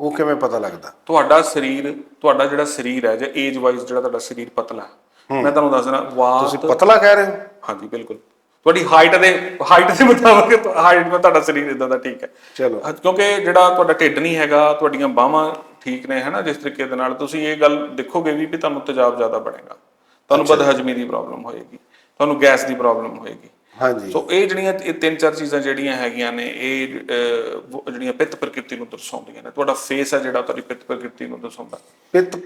ਉਹ ਕਿਵੇਂ ਪਤਾ ਲੱਗਦਾ? ਤੁਹਾਡਾ ਸਰੀਰ ਤੁਹਾਡਾ ਜਿਹੜਾ ਸਰੀਰ ਹੈ ਜਾਂ ਏਜ ਵਾਈਜ਼ ਜਿਹੜਾ ਤੁਹਾਡਾ ਸਰੀਰ ਪਤਲਾ ਹੈ। ਮੈਂ ਤੁਹਾਨੂੰ ਦੱਸਣਾ ਵਾਤ ਤੁਸੀਂ ਪਤਲਾ ਕਹਿ ਰਹੇ ਹੋ? ਹਾਂਜੀ ਬਿਲਕੁਲ। ਤੁਹਾਡੀ ਹਾਈਟ ਦੇ ਹਾਈਟ ਦੇ ਮੁਤਾਬਕ ਹਾਈਟ ਨਾਲ ਤੁਹਾਡਾ ਸਰੀਰ ਇਦਾਂ ਦਾ ਠੀਕ ਹੈ। ਚਲੋ। ਕਿਉਂਕਿ ਜਿਹੜਾ ਤੁਹਾਡਾ ਢਿੱਡ ਨਹੀਂ ਹੈਗਾ ਤੁਹਾਡੀਆਂ ਬਾਹਾਂ ਠੀਕ ਨੇ ਹਨਾ ਜਿਸ ਤਰੀਕੇ ਦੇ ਨਾਲ ਤੁਸੀਂ ਇਹ ਗੱਲ ਦੇਖੋਗੇ ਵੀ ਵੀ ਤੁਹਾਨੂੰ ਤੇਜ਼ਾਬ ਜ਼ਿਆਦਾ ਬਣੇਗਾ। ਤੁਹਾਨੂੰ ਬਦਹਜ਼ਮੀ ਦੀ ਪ੍ਰੋਬਲਮ ਹੋਏਗੀ ਤੁਹਾਨੂੰ ਗੈਸ ਦੀ ਪ੍ਰੋਬਲਮ ਹੋਏਗੀ। ਹਾਂਜੀ। ਸੋ ਇਹ ਜਿਹੜੀਆਂ ਇਹ ਤਿੰਨ ਚਾਰ ਚੀਜ਼ਾਂ ਜਿਹੜੀਆਂ ਹੈਗੀਆਂ ਨੇ ਇਹ ਜਿਹੜੀਆਂ ਪਿੱਤ ਪ੍ਰਕਿਰਤੀ ਨੂੰ ਦਰਸਾਉਂਦੀਆਂ ਨੇ। ਤੁਹਾਡਾ ਫੇਸ ਹੈ ਜਿਹੜਾ ਤੁਹਾਡੀ ਪਿੱਤ ਪ੍ਰਕਿਰਤੀ ਨੂੰ ਦਰਸਾਉਂਦਾ। ਪਿੱਤ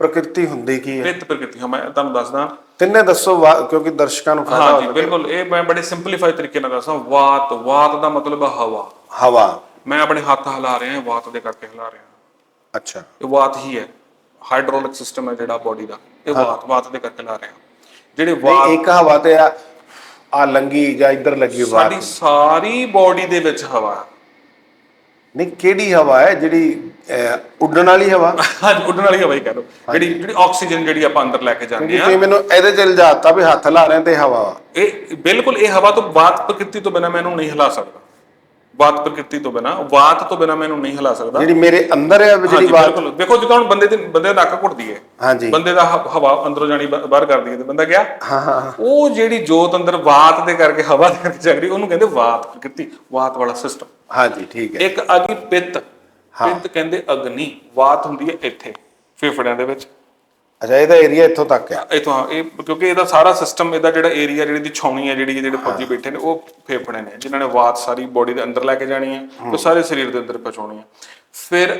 ਪ੍ਰਕਿਰਤੀ ਹੁੰਦੀ ਕੀ ਹੈ? ਪਿੱਤ ਪ੍ਰਕਿਰਤੀ ਹਾਂ ਮੈਂ ਤੁਹਾਨੂੰ ਦੱਸਦਾ। ਤਿੰਨੇ ਦੱਸੋ ਕਿਉਂਕਿ ਦਰਸ਼ਕਾਂ ਨੂੰ ਫਾਇਦਾ ਹਾਂਜੀ ਬਿਲਕੁਲ ਇਹ ਮੈਂ ਬੜੇ ਸਿੰਪਲੀਫਾਈ ਤਰੀਕੇ ਨਾਲ ਦੱਸਾਂ। ਵਾਤ ਵਾਤ ਦਾ ਮਤਲਬ ਹੈ ਹਵਾ। ਹਵਾ। ਮੈਂ ਆਪਣੇ ਹੱਥ ਹਿਲਾ ਰਿਹਾ ਵਾਤ ਦੇ ਕਰਕੇ ਹਿਲਾ ਰਿਹਾ ਅੱਛਾ। ਇਹ ਵਾਤ ਹੀ ਹੈ। ਹਾਈਡ੍ਰੋਲਿਕ ਸਿਸਟਮ ਹੈ ਜਿਹੜਾ ਬਾਡੀ ਦਾ। ਇਹ ਵਾਤ ਵਾਤ ਦੇ ਕਰਕੇ ਲਾ ਰਿਹਾ। ਜਿਹੜੇ ਵਾਤ ਇੱਕ ਹਵਾ ਤੇ ਆ ਆ ਲੰਗੀ ਜਾਂ ਇੱਧਰ ਲੱਗੀ ਬਾਤ ਸਾਡੀ ਸਾਰੀ ਬਾਡੀ ਦੇ ਵਿੱਚ ਹਵਾ। ਹੈ ਨਹੀਂ ਕਿਹੜੀ ਹਵਾ ਹੈ ਜਿਹੜੀ ਅਹ, ਉੱਡਣ ਵਾਲੀ ਹਵਾ? ਹਾਂਜੀ ਉੱਡਣ ਵਾਲੀ ਹਵਾ ਹੀ ਕਹਿ ਲਓ। ਜਿਹੜੀ ਜਿਹੜੀ ਆਕਸੀਜਨ ਜਿਹੜੀ ਆਪਾਂ ਅੰਦਰ ਲੈ ਕੇ ਜਾਂਦੇ ਆ। ਤੁਸੀਂ ਮੈਨੂੰ ਇਹਦੇ ਚ ਇਲਜ਼ਾਤਾ ਵੀ ਹੱਥ ਲਾ ਰਹੇ ਤੇ ਹਵਾ। ਵਾ। ਇਹ ਬਿਲਕੁਲ ਇਹ ਹਵਾ ਤੋਂ ਬਾਤ ਪ੍ਰਕਿਰਤੀ ਤੋਂ ਬਿਨਾ ਮੈਨੂੰ ਨਹੀਂ ਹਿਲਾ ਸਕਦਾ। ਬਾਤ ਪ੍ਰਕਿਰਤੀ ਤੋਂ ਬਿਨਾ ਵਾਤ ਤੋਂ ਬਿਨਾ ਮੈਨੂੰ ਨਹੀਂ ਹਿਲਾ ਸਕਦਾ। ਜਿਹੜੀ ਮੇਰੇ ਅੰਦਰ ਹੈ ਜਿਹੜੀ ਬਾਤ ਬਿਲਕੁਲ। ਦੇਖੋ ਜਦੋਂ ਹੁਣ ਬੰਦੇ ਦੇ ਬੰਦੇ ਦਾ ਨੱਕ ਘੁੱਟਦੀ ਹੈ। ਹਾਂਜੀ। ਬੰਦੇ ਦਾ ਹਵਾ ਅੰਦਰੋਂ ਜਾਣੀ ਬਾਹਰ ਕਰਦੀ ਹੈ ਤੇ ਬੰਦਾ ਗਿਆ ਹਾਂ ਹਾਂ। ਉਹ ਜਿਹੜੀ ਜੋਤ ਅੰਦਰ ਵਾਤ ਦੇ ਕਰਕੇ ਹਵਾ ਦੇ ਕਰਕੇ ਚੱਲ ਰਹੀ ਉਹਨੂੰ ਕਹਿੰਦੇ ਵਾਤ ਪ੍ਰਕਿਰਤੀ ਵਾਤ ਵਾਲਾ ਸਿਸਟਮ ਹਾਂਜੀ ਠੀਕ ਹੈ। ਇੱਕ ਗਈ ਪਿੱਤ ਪਿੱਤ ਕਹਿੰਦੇ ਅਗਨੀ ਵਾਤ ਹੁੰਦੀ ਹੈ ਇੱਥੇ ਫੇਫੜਿਆਂ ਦੇ ਵਿੱਚ। ਅੱਛਾ ਇਹਦਾ ਏਰੀਆ ਇੱਥੋਂ ਤੱਕ ਹੈ ਇਥੋਂ ਹਾਂ ਇਹ ਕਿਉਂਕਿ ਇਹਦਾ ਸਾਰਾ ਸਿਸਟਮ ਇਹਦਾ ਜਿਹੜਾ ਏਰੀਆ ਜਿਹੜੀ ਦੀ ਛਾਉਣੀ ਹੈ ਜਿਹੜੀ ਜਿਹੜੇ ਫੌਜੀ ਬੈਠੇ ਨੇ ਉਹ ਫੇਫੜੇ ਨੇ ਜਿਨ੍ਹਾਂ ਨੇ ਵਾਤ ਸਾਰੀ ਬੋਡੀ ਦੇ ਅੰਦਰ ਲੈ ਕੇ ਜਾਣੀ ਹੈ। ਤੇ ਸਾਰੇ ਸਰੀਰ ਦੇ ਅੰਦਰ ਪਹੁੰਚਾਉਣੀ ਹੈ ਫਿਰ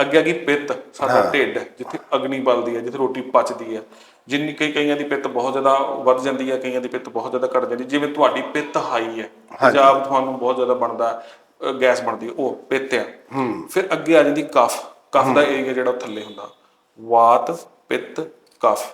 ਅੱਗੇ ਆ ਗਈ ਪਿੱਤ ਸਾਡਾ ਢਿੱਡ ਜਿੱਥੇ ਅਗਨੀ ਬਲਦੀ ਹੈ ਜਿੱਥੇ ਰੋਟੀ ਪਚਦੀ ਹੈ ਜਿੰਨੀ ਕਈ ਕਈਆਂ ਦੀ ਪਿੱਤ ਬਹੁਤ ਜ਼ਿਆਦਾ ਵੱਧ ਜਾਂਦੀ ਹੈ ਕਈਆਂ ਦੀ ਪਿੱਤ ਬਹੁਤ ਜ਼ਿਆਦਾ ਘਟ ਜਾਂਦੀ ਹੈ। ਜਿਵੇਂ ਤੁਹਾਡੀ ਪਿੱਤ ਹਾਈ ਹੈ ਤੇਜ਼ਾਬ ਤੁਹਾਨੂੰ ਬਹੁਤ ਜ਼ਿਆਦਾ ਬਣਦਾ ਹੈ, ਗੈਸ ਬਣਦੀ ਹੈ ਉਹ ਪਿੱਤ ਆ। ਫਿਰ ਅੱਗੇ ਆ ਜਾਂਦੀ ਕਫ ਕਫ ਦਾ ਏਰੀਆ ਜਿਹੜਾ ਥੱਲੇ ਹੁੰਦਾ। ਵਾਤ ਪਿੱਤ ਕਫ